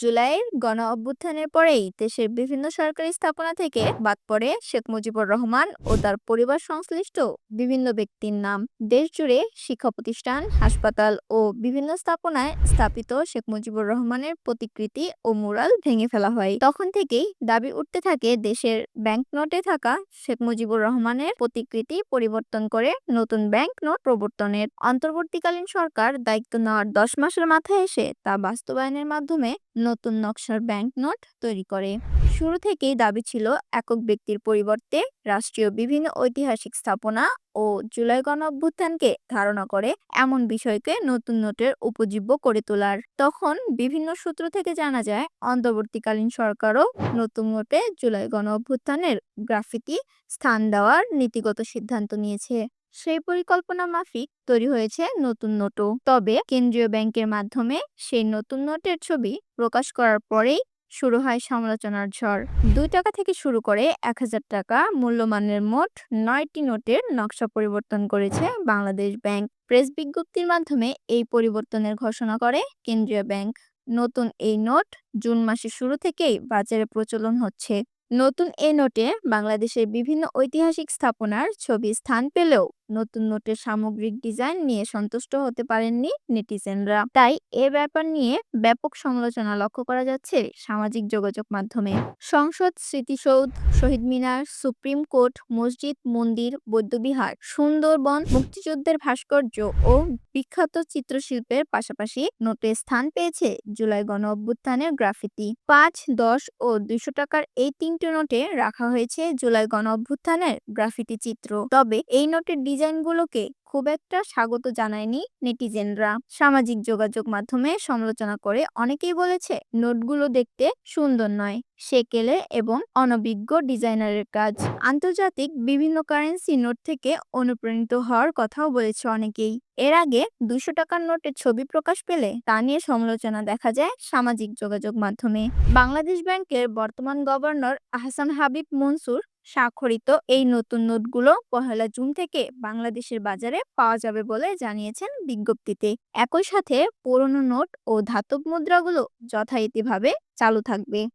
জুলাইয়ের গণ অভ্যুত্থানের পরেই দেশের বিভিন্ন সরকারি স্থাপনা থেকে বাদ পড়ে শেখ মুজিবুর রহমান ও তার পরিবার সংশ্লিষ্ট বিভিন্ন ব্যক্তির নাম। দেশ জুড়ে শিক্ষা প্রতিষ্ঠান, হাসপাতাল ও বিভিন্ন স্থাপনায় স্থাপিত শেখ মুজিবুর রহমানের প্রতিকৃতি ও মুরাল ভেঙে ফেলা হয়। তখন থেকেই দাবি উঠতে থাকে দেশের ব্যাংক নোটে থাকা শেখ মুজিবুর রহমানের প্রতিকৃতি পরিবর্তন করে নতুন ব্যাংক নোট প্রবর্তনের। অন্তর্বর্তীকালীন সরকার দায়িত্ব নেওয়ার দশ মাসের মাথায় এসে তা বাস্তবায়নের মাধ্যমে নতুন নকশার ব্যাংক নোট তৈরি করে। শুরু থেকেই দাবি ছিল একক ব্যক্তির পরিবর্তে রাষ্ট্রীয় বিভিন্ন ঐতিহাসিক স্থাপনা ও জুলাই গণ অভ্যুত্থানকে ধারণা করে এমন বিষয়কে নতুন নোটের উপজীব্য করে তোলার। তখন বিভিন্ন সূত্র থেকে জানা যায়, অন্তর্বর্তীকালীন সরকারও নতুন নোটে জুলাই গণ অভ্যুত্থানের গ্রাফিতি স্থান দেওয়ার নীতিগত সিদ্ধান্ত নিয়েছে। সেই পরিকল্পনা মাফিক তৈরি হয়েছে নতুন নোটও। তবে কেন্দ্রীয় ব্যাংকের মাধ্যমে সেই নতুন নোটের ছবি প্রকাশ করার পরেই শুরু হয় সমালোচনার ঝড়। দুই টাকা থেকে শুরু করে এক হাজার টাকা মূল্যমানের মোট নয়টি নোটের নকশা পরিবর্তন করেছে বাংলাদেশ ব্যাংক। প্রেস বিজ্ঞপ্তির মাধ্যমে এই পরিবর্তনের ঘোষণা করে কেন্দ্রীয় ব্যাংক। নতুন এই নোট জুন মাসের শুরু থেকেই বাজারে প্রচলন হচ্ছে। নতুন এই নোটে বাংলাদেশের বিভিন্ন ঐতিহাসিক স্থাপনার ছবি স্থান পেলেও নতুন নোটের সামগ্রিক ডিজাইন নিয়ে সন্তুষ্ট হতে পারেননি নেটিজেনরা। তাই এ ব্যাপার নিয়ে ব্যাপক সমালোচনা লক্ষ্য করা যাচ্ছে সামাজিক যোগাযোগ মাধ্যমে। সংসদ স্মৃতিসৌধ, শহীদ মিনার, সুপ্রিম কোর্ট, মসজিদ, মন্দির, বৌদ্ধবিহার, সুন্দরবন, মুক্তিযুদ্ধের ভাস্কর্য ও বিখ্যাত চিত্রশিল্পের পাশাপাশি নোটে স্থান পেয়েছে জুলাই গণ অভ্যুত্থানের গ্রাফিতি। পাঁচ, দশ ও দুইশো টাকার এই তিনটি নোটে রাখা হয়েছে জুলাই গণ অভ্যুত্থানের গ্রাফিতি চিত্র। তবে এই নোটের ডিজাইনগুলোকে খুব একটা স্বাগত জানায়নি নেটিজেনরা। সামাজিক যোগাযোগ মাধ্যমে সমালোচনা করে অনেকেই বলেছে, নোটগুলো দেখতে সুন্দর নয়, সেকেলে এবং অনভিজ্ঞ ডিজাইনারের কাজ। আন্তর্জাতিক বিভিন্ন কারেন্সি নোট থেকে অনুপ্রাণিত হওয়ার কথাও বলেছে অনেকেই। এর আগে দুশো টাকার নোটের ছবি প্রকাশ পেলে তা নিয়ে সমালোচনা দেখা যায় সামাজিক যোগাযোগ মাধ্যমে। বাংলাদেশ ব্যাংকের বর্তমান গভর্নর আহসান হাবিব মনসুর স্বাক্ষরিত এই নতুন নোটগুলো পহেলা জুন থেকে বাংলাদেশের বাজারে পাওয়া যাবে বলে জানিয়েছেন বিজ্ঞপ্তিতে। একই সাথে পুরনো নোট ও ধাতব মুদ্রাগুলো যথারীতিভাবে চালু থাকবে।